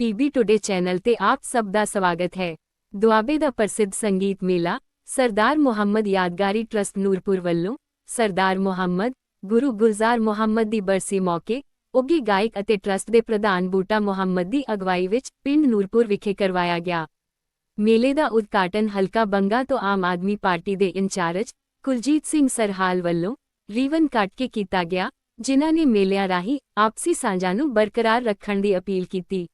PB today channel ਤੇ ਆਪ ਸਭ ਦਾ ਸਵਾਗਤ ਹੈ। ਦੁਆਬੇ ਦਾ ਪ੍ਰਸਿੱਧ ਸੰਗੀਤ ਮੇਲਾ, ਸਰਦਾਰ ਮੁਹੰਮਦ ਯਾਦਗਾਰੀ ਟਰਸਟ ਨੂਰਪੁਰ ਵੱਲੋਂ, ਸਰਦਾਰ ਮੁਹੰਮਦ, ਗੁਰੂ ਗੁਲਜ਼ਾਰ ਮੁਹੰਮਦ ਦੀ ਬਰਸੀ ਮੌਕੇ, ਉੱਘੇ ਗਾਇਕ ਅਤੇ ਟਰਸਟ ਦੇ ਪ੍ਰਧਾਨ ਬੂਟਾ ਮੁਹੰਮਦ ਦੀ ਅਗਵਾਈ ਵਿੱਚ ਪਿੰਡ ਨੂਰਪੁਰ ਵਿਖੇ ਕਰਵਾਇਆ ਗਿਆ। ਮੇਲੇ ਦਾ ਉਦਘਾਟਨ ਹਲਕਾ ਬੰਗਾ ਤੋਂ ਆਮ ਆਦਮੀ ਪਾਰਟੀ ਦੇ ਇੰਚਾਰਜ ਕੁਲਜੀਤ ਸਿੰਘ ਸਰਹਾਲ ਵੱਲੋਂ ਰੀਵਨ ਕੱਟ ਕੇ ਕੀਤਾ ਗਿਆ, ਜਿਨ੍ਹਾਂ ਨੇ ਮੇਲਿਆਂ ਰਾਹੀਂ ਆਪਸੀ ਸਾਂਝਾਂ ਨੂੰ ਬਰਕਰਾਰ ਰੱਖਣ ਦੀ ਅਪੀਲ ਕੀਤੀ।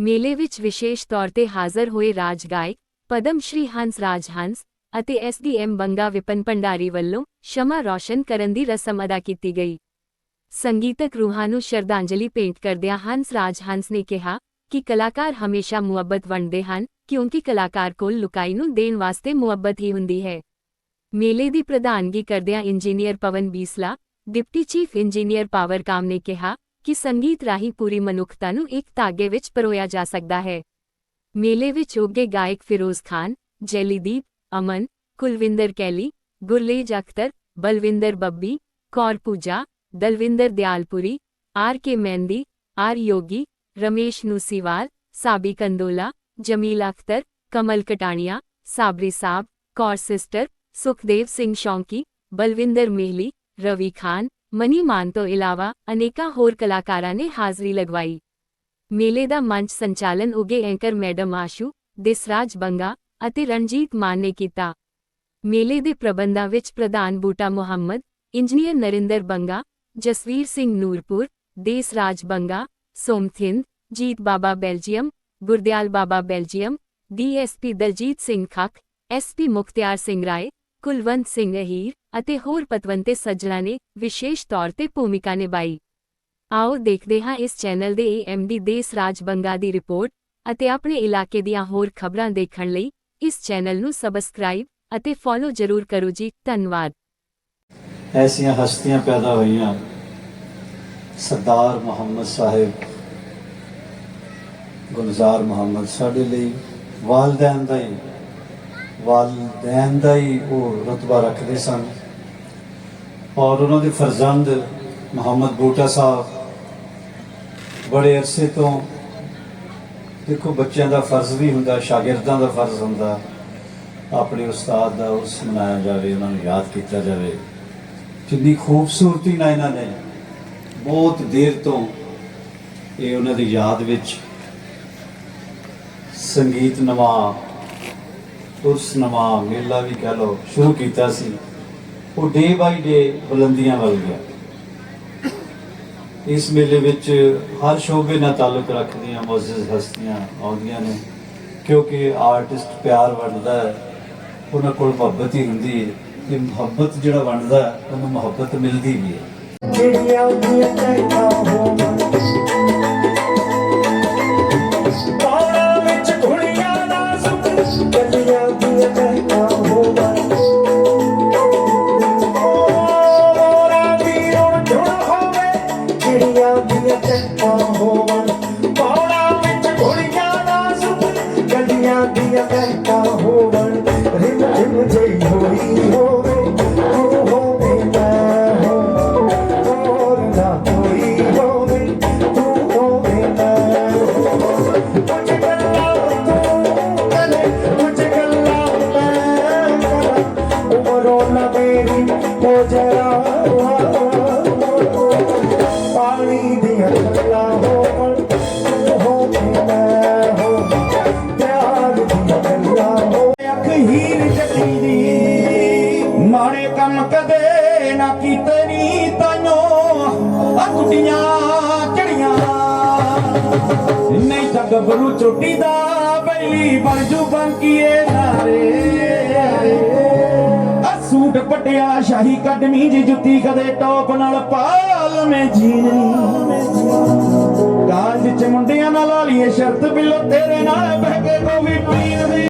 ਮੇਲੇ ਵਿੱਚ ਵਿਸ਼ੇਸ਼ ਤੌਰ ਤੇ ਹਾਜ਼ਰ ਹੋਏ ਰਾਜ ਗਾਇਕ ਪਦਮ ਸ਼੍ਰੀ ਹੰਸ ਰਾਜ ਹੰਸ ਅਤੇ ਐਸਡੀਐਮ ਬੰਗਾ ਵਿਪਨ ਭੰਡਾਰੀ ਵੱਲੋਂ ਸ਼ਮਾ ਰੌਸ਼ਨ ਕਰਨ ਦੀ ਰਸਮ ਅਦਾ ਕੀਤੀ ਗਈ। ਸੰਗੀਤਕ ਰੂਹਾਂ ਨੂੰ ਸ਼ਰਧਾਂਜਲੀ ਭੇਂਟ ਕਰਦਿਆਂ ਹੰਸ ਰਾਜ ਹੰਸ ਨੇ ਕਿਹਾ ਕਿ ਕਲਾਕਾਰ ਹਮੇਸ਼ਾ ਮੁਹੱਬਤ ਵੰਡਦੇ ਹਨ, ਕਿਉਂਕਿ ਕਲਾਕਾਰ ਕੋਲ ਲੁਕਾਈ ਨੂੰ ਦੇਣ ਵਾਸਤੇ ਮੁਹੱਬਤ ਹੀ ਹੁੰਦੀ ਹੈ। ਮੇਲੇ ਦੀ ਪ੍ਰਧਾਨਗੀ ਕਰਦਿਆਂ engineer Pawan Bisla, deputy chief engineer Powercom ਨੇ ਕਿਹਾ ਕਿ ਸੰਗੀਤ ਰਾਹੀਂ ਪੂਰੀ ਮਨੁੱਖਤਾ ਨੂੰ ਇੱਕ ਧਾਗੇ ਵਿੱਚ ਪਰੋਇਆ ਜਾ ਸਕਦਾ ਹੈ। ਮੇਲੇ ਵਿੱਚ ਉੱਘੇ ਗਾਇਕ Firoz Khan, Jailideep, Aman, Kulwinder Kaili, Gurlez Akhtar, Balwinder Babbi, Kaur Pooja, Dalwinder Dayalpuri, R K Mehndi, R Yogi, Ramesh Nusiwal, Sabi Kandola, Jamil Akhtar, Kamal Katania, Sabri Saab, Kaur sister, Sukhdev Singh Shonki, Balwinder Mahili, Ravi Khan Mani Maan ਤੋਂ ਇਲਾਵਾ ਅਨੇਕਾਂ ਹੋਰ ਕਲਾਕਾਰਾਂ ਨੇ ਹਾਜ਼ਰੀ ਲਗਵਾਈ। ਮੇਲੇ ਦਾ ਮੰਚ ਸੰਚਾਲਨ ਉਗੇ ਐਂਕਰ ਮੈਡਮ ਆਸ਼ੂ, ਦਿਸਰਾਜ ਬੰਗਾ ਅਤੇ ਰਣਜੀਤ ਮਾਨ ਨੇ ਕੀਤਾ। ਮੇਲੇ ਦੇ ਪ੍ਰਬੰਧਾਂ ਵਿੱਚ ਪ੍ਰਧਾਨ Boota Mohammad, engineer Narinder Banga, Jasvir Singh Nurpur, Desraj Banga, Somthind, Jeet Baba Belgium, Gurdial Baba Belgium, DSP Daljit Singh Khakh SP Mukhtiar Singh Rai, Kulwant Singh Ahir ਅਤੇ ਹੋਰ ਪਤਵੰਤੇ ਸੱਜਣਾ ਨੇ ਵਿਸ਼ੇਸ਼ ਤੌਰ ਤੇ ਭੂਮਿਕਾ ਨਿਭਾਈ। ਆਓ ਦੇਖਦੇ ਹਾਂ ਇਸ ਚੈਨਲ ਦੇ ਏਐਮਡੀ ਦੇਸ ਰਾਜ ਬੰਗਾ ਦੀ ਰਿਪੋਰਟ ਅਤੇ ਆਪਣੇ ਇਲਾਕੇ ਦੀਆਂ ਹੋਰ ਖਬਰਾਂ ਦੇਖਣ ਲਈ ਇਸ ਚੈਨਲ ਨੂੰ ਸਬਸਕ੍ਰਾਈਬ ਅਤੇ ਫੋਲੋ ਜ਼ਰੂਰ ਕਰੋ ਜੀ, ਧੰਨਵਾਦ। ਐਸੀਆਂ ਹਸਤੀਆਂ ਪੈਦਾ ਹੋਈਆਂ। ਸਰਦਾਰ ਮੁਹੰਮਦ ਸਾਹਿਬ, ਗੁਲਜ਼ਾਰ ਮੁਹੰਮਦ ਸਾਡੇ ਲਈ ਵਾਲਦੈਨ ਦਾ ਹੀ ਵਾਲਦੈਨ ਦਾ ਹੀ ਉਹ ਰਤਬਾ ਰੱਖਦੇ ਸਨ। ਔਰ ਉਹਨਾਂ ਦੇ ਫਰਜ਼ੰਦ ਮੁਹੰਮਦ ਬੂਟਾ ਸਾਹਿਬ ਬੜੇ ਅਰਸੇ ਤੋਂ ਦੇਖੋ ਬੱਚਿਆਂ ਦਾ ਫਰਜ਼ ਵੀ ਹੁੰਦਾ, ਸ਼ਾਗਿਰਦਾਂ ਦਾ ਫਰਜ਼ ਹੁੰਦਾ, ਆਪਣੇ ਉਸਤਾਦ ਦਾ ਉਸ ਮਨਾਇਆ ਜਾਵੇ, ਉਹਨਾਂ ਨੂੰ ਯਾਦ ਕੀਤਾ ਜਾਵੇ। ਜਿੰਨੀ ਖੂਬਸੂਰਤੀ ਨਾਲ ਇਹਨਾਂ ਨੇ ਬਹੁਤ ਦੇਰ ਤੋਂ ਇਹ ਉਹਨਾਂ ਦੀ ਯਾਦ ਵਿੱਚ ਸੰਗੀਤ ਨਵਾ, ਉਸ ਨਵਾ ਮੇਲਾ ਵੀ ਕਹ ਲਓ, ਸ਼ੁਰੂ ਕੀਤਾ ਸੀ। ਉਹ ਡੇ ਬਾਈ ਡੇ ਬੁਲੰਦੀਆਂ ਵੱਲ ਗਿਆ। ਇਸ ਮੇਲੇ ਵਿੱਚ ਹਰ ਸ਼ੋਬੇ ਨਾਲ ਤਾਲੁਕ ਰੱਖਦੀਆਂ ਮੌਜੂਦ ਹਸਤੀਆਂ ਆਉਂਦੀਆਂ ਨੇ, ਕਿਉਂਕਿ ਆਰਟਿਸਟ ਪਿਆਰ ਵੰਡਦਾ ਹੈ, ਉਹਨਾਂ ਕੋਲ ਮੁਹੱਬਤ ਹੀ ਹੁੰਦੀ ਹੈ। ਤੇ ਮੁਹੱਬਤ ਜਿਹੜਾ ਵੰਡਦਾ ਉਹਨੂੰ ਮੁਹੱਬਤ ਮਿਲਦੀ ਵੀ ਹੈ। ਜਿਹੜੀਆਂ ਦੀਆਂ ਕਹਿਣਾ ਹੋਵਨ ਹੋਰ ਗੱਭਰੂ ਚੋਟੀ ਦਾ ਬੈਲੀ ਬਣ ਜੂ ਬੰਕੀਏ ਨਾਰੇ। ਆ ਸੂਟ ਪਟਿਆ ਸ਼ਾਹੀ ਕੱਢਣੀ ਜੀ ਜੁੱਤੀ ਕਦੇ ਟੌਪ ਨਾਲ ਪਾਲ ਮੈਂ ਜੀਣੀ। ਕਾਲਜ ਚ ਮੁੰਡਿਆਂ ਨਾਲ ਲਾ ਲਈਏ ਸ਼ਰਤ ਬਿੱਲੋ ਤੇਰੇ ਨਾਲ ਬਹਿ ਕੇ ਕੋਈ ਪੀਣ ਦੀ।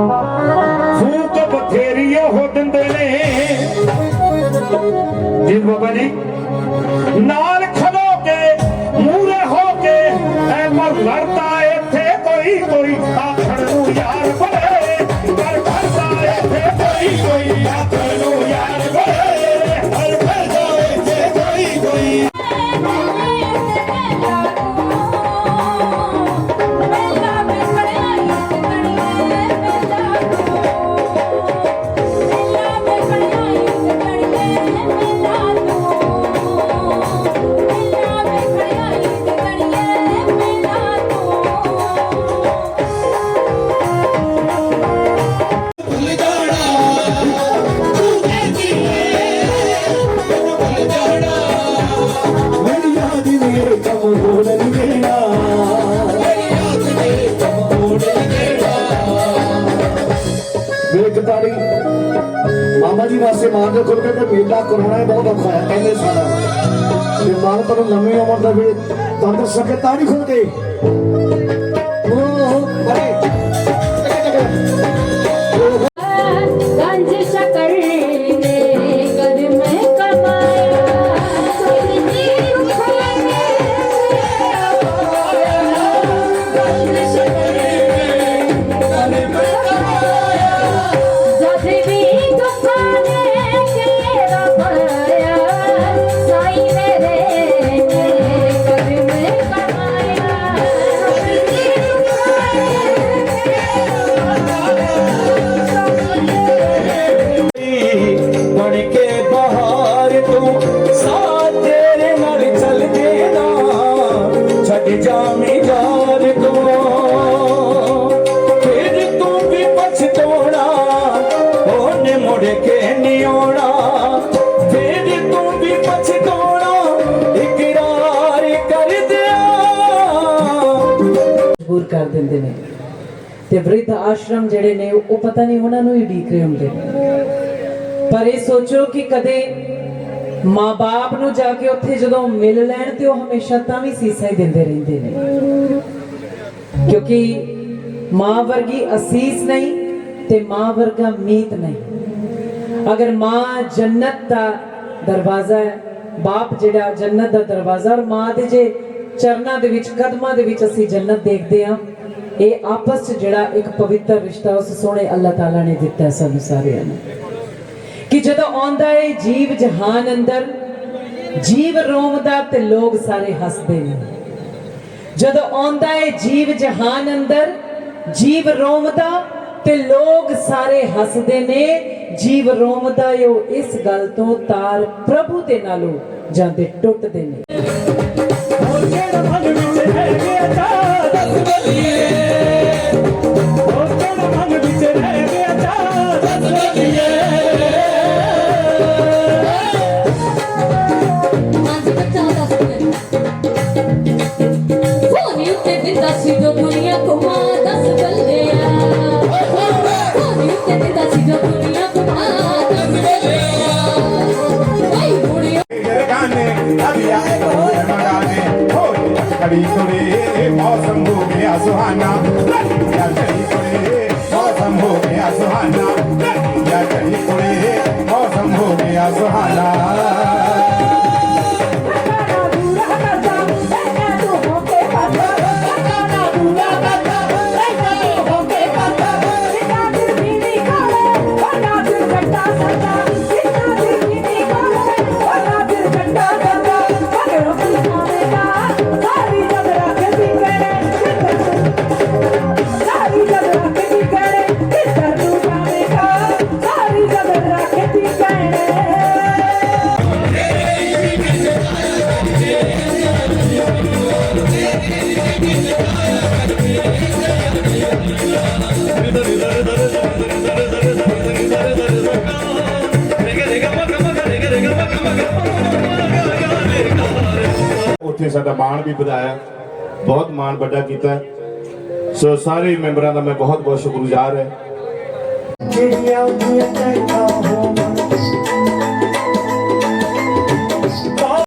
ਫੂਕ ਬਥੇਰੀ ਉਹ ਦਿੰਦੇ ਨੇ। ਜੀ ਬਾਬਾ ਜੀ, ਨਾਲ ਖਲੋ ਕੇ ਮੂਰੇ ਹੋ ਕੇ, ਐ ਮਰ ਲੜ ਤੇ ਮਾਂ ਲੰਮੀ ਉਮਰ ਦਾ ਵੀ ਤੰਦਰ ਸਕੇ ਤਾੜੀ ਖੁੱਲ ਕੇ ਓ ਅਰੇ गंज ਨਹੀਂ ਆਉਣਾ। ਫਿਰ ਤੂੰ ਵੀ ਪਛਤਾਉਣਾ ਇਕਰਾਰ ਕਰ ਦਿਆ। ਮਜਬੂਰ ਕਰ ਦਿੰਦੇ ਨੇ। ਤੇ ਬ੍ਰਿਧ ਆਸ਼ਰਮ ਜਿਹੜੇ ਨੇ, ਉਹ ਪਤਾ ਨਹੀਂ ਉਹਨਾਂ ਨੂੰ ਹੀ ਢੀਕ ਰਹੇ ਹੁੰਦੇ ਪਰ ਇਹ ਸੋਚੋ ਕਿ ਕਦੇ ਮਾਂ-ਬਾਪ ਨੂੰ ਜਾ ਕੇ ਉੱਥੇ ਜਦੋਂ ਮਿਲ ਲੈਣ ਤੇ ਉਹ ਹਮੇਸ਼ਾ ਤਾਂ ਵੀ ਸੀਸਾ ਹੀ ਦਿੰਦੇ ਰਹਿੰਦੇ ਨੇ। ਕਿਉਂਕਿ ਮਾਂ ਵਰਗੀ ਅਸੀਸ ਨਹੀਂ ਤੇ ਮਾਂ ਵਰਗਾ ਮੀਤ ਨਹੀਂ। ਅਗਰ ਮਾਂ ਜੰਨਤ ਦਾ ਦਰਵਾਜ਼ਾ ਹੈ। ਬਾਪ ਜਿਹੜਾ ਜੰਨਤ ਦਾ ਦਰਵਾਜ਼ਾ ਔਰ ਮਾਂ ਦੇ ਜੇ ਚਰਨਾਂ ਦੇ ਵਿੱਚ, ਕਦਮਾਂ ਦੇ ਵਿੱਚ ਅਸੀਂ ਜੰਨਤ ਦੇਖਦੇ ਹਾਂ। ਇਹ ਆਪਸ 'ਚ ਜਿਹੜਾ ਇੱਕ ਪਵਿੱਤਰ ਰਿਸ਼ਤਾ ਉਸ ਸੋਹਣੇ ਅੱਲਾਹ ਤਾਲਾ ਨੇ ਦਿੱਤਾ ਸਾਨੂੰ ਸਾਰਿਆਂ ਨੂੰ। ਕਿ ਜਦੋਂ ਆਉਂਦਾ ਹੈ ਜੀਵ ਜਹਾਨ ਅੰਦਰ, ਜੀਵ ਰੋਮਦਾ ਤੇ ਲੋਕ ਸਾਰੇ ਹੱਸਦੇ ਨੇ। ਜਦੋਂ ਆਉਂਦਾ ਹੈ ਜੀਵ ਜਹਾਨ ਅੰਦਰ, ਜੀਵ ਰੋਮਦਾ ਤੇ ਲੋਕ ਸਾਰੇ ਹੱਸਦੇ ਨੇ। ਜੀਵ ਰੋਮਦਾ ਏ ਇਸ ਗੱਲ ਤੋਂ ਤਾਰ ਪ੍ਰਭੂ ਦੇ ਨਾਲੋਂ ਜਾਂਦੇ ਟੁੱਟਦੇ ਨੇ। मौसम हो गया सुहाना या चली थोड़े मौसम हो गया सुहाना ਉੱਥੇ ਸਾਡਾ ਮਾਣ ਵੀ ਵਧਾਇਆ। ਬਹੁਤ ਮਾਣ ਵੱਡਾ ਕੀਤਾ। ਸੋ ਸਾਰੇ ਮੈਂਬਰਾਂ ਦਾ ਮੈਂ ਬਹੁਤ ਬਹੁਤ ਸ਼ੁਕਰਗੁਜ਼ਾਰ ਹਾਂ। ਜਿਹੜੀਆਂ ਦੀਆਂ ਟੈਕਾਂ ਹੋਵਣ